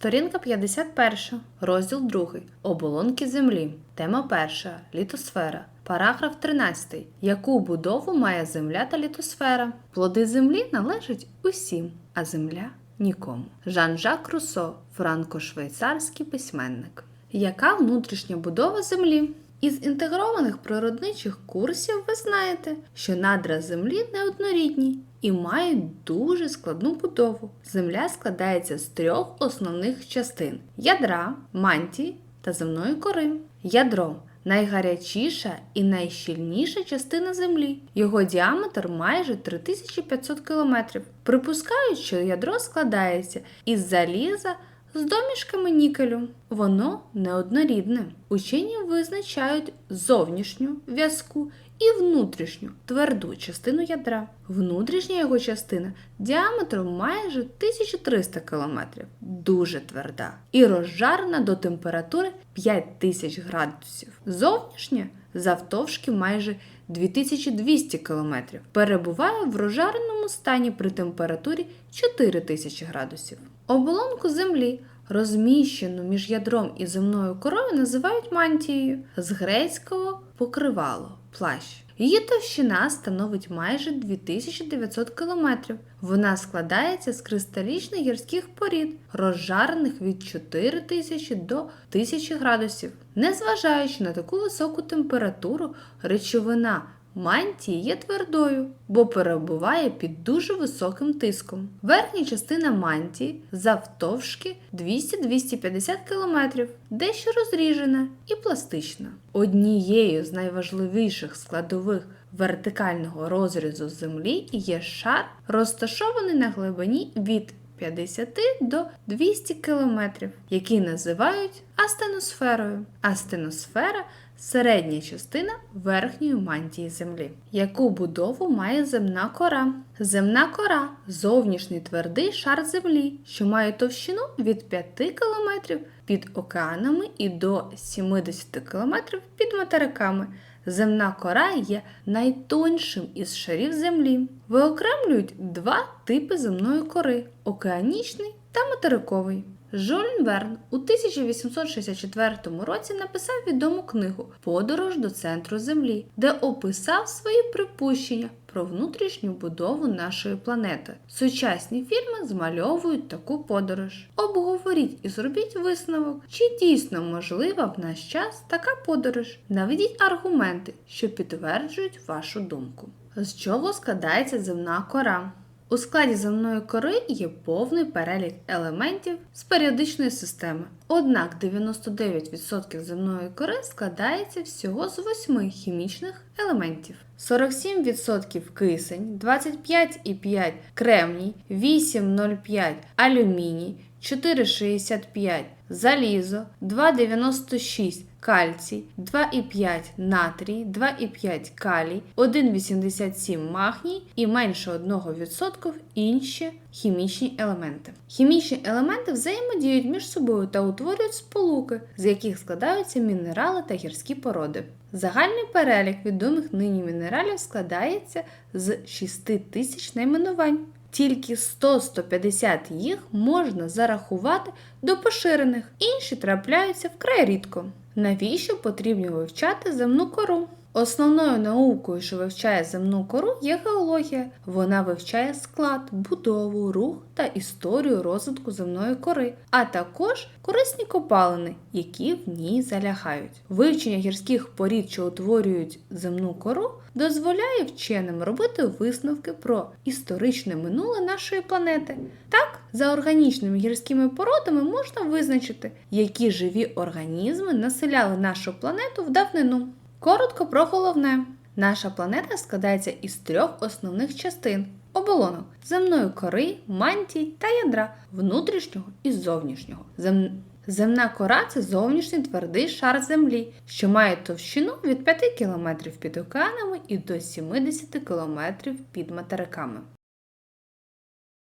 Сторінка 51, розділ 2. Оболонки Землі. Тема 1. Літосфера. Параграф 13. Яку будову має Земля та літосфера? Плоди Землі належать усім, а Земля нікому. Жан-Жак Руссо, франко-швейцарський письменник. Яка внутрішня будова Землі? Із інтегрованих природничих курсів ви знаєте, що надра Землі неоднорідні і мають дуже складну будову. Земля складається з трьох основних частин: ядра, мантії та земної кори. Ядро найгарячіша і найщільніша частина Землі. Його діаметр майже 3500 км. Припускають, що ядро складається із заліза з домішками нікелю. Воно неоднорідне. Учені визначають зовнішню в'язку і внутрішню тверду частину ядра. Внутрішня його частина діаметром майже 1300 км, дуже тверда і розжарена до температури 5000 градусів. Зовнішня завтовшки майже 2200 км, перебуває в розжареному стані при температурі 4000 градусів. Оболонку Землі, розміщену між ядром і земною корою, називають мантією з грецького покривало плащ. Її товщина становить майже 2900 км. Вона складається з кристалічних гірських порід, розжарених від 4000 до 1000 градусів. Незважаючи на таку високу температуру, речовина Мантії є твердою, бо перебуває під дуже високим тиском. Верхня частина мантії завтовшки 200-250 км, дещо розріжена і пластична. Однією з найважливіших складових вертикального розрізу землі є шар, розташований на глибині від 50 до 200 км, який називають астеносферою. Астеносфера середня частина верхньої мантії Землі. Яку будову має земна кора? Земна кора зовнішній твердий шар Землі, що має товщину від 5 км під океанами і до 70 км під материками. Земна кора є найтоншим із шарів Землі. Виокремлюють два типи земної кори океанічний та материковий. Жюль Верн у 1864 році написав відому книгу Подорож до центру Землі, де описав свої припущення про внутрішню будову нашої планети. Сучасні фільми змальовують таку подорож. Обговоріть і зробіть висновок, чи дійсно можлива в наш час така подорож. Наведіть аргументи, що підтверджують вашу думку. З чого складається земна кора? У складі земної кори є повний перелік елементів з періодичної системи. Однак 99% земної кори складається всього з 8 хімічних елементів. 47% кисень, 25,5 кремній, 8,05 алюміній, 4,65 залізо, 2,96 кальцій, 2,5 натрій, 2,5 калій, 1,87 магній і менше 1% інші хімічні елементи. Хімічні елементи взаємодіють між собою та утворюють сполуки, з яких складаються мінерали та гірські породи. Загальний перелік відомих нині мінералів складається з 6 тисяч найменувань. Тільки 100-150 їх можна зарахувати до поширених, інші трапляються вкрай рідко. Навіщо потрібно вивчати земну кору? Основною наукою, що вивчає земну кору, є геологія. Вона вивчає склад, будову, рух та історію розвитку земної кори, а також корисні копалини, які в ній залягають. Вивчення гірських порід, що утворюють земну кору, дозволяє вченим робити висновки про історичне минуле нашої планети. Так, за органічними гірськими породами можна визначити, які живі організми населяли нашу планету в давнину. Коротко про головне. Наша планета складається із трьох основних частин оболонок земної кори, мантій та ядра внутрішнього і зовнішнього. Зем... Земна кора це зовнішній твердий шар Землі, що має товщину від 5 км під океанами і до 70 км під материками.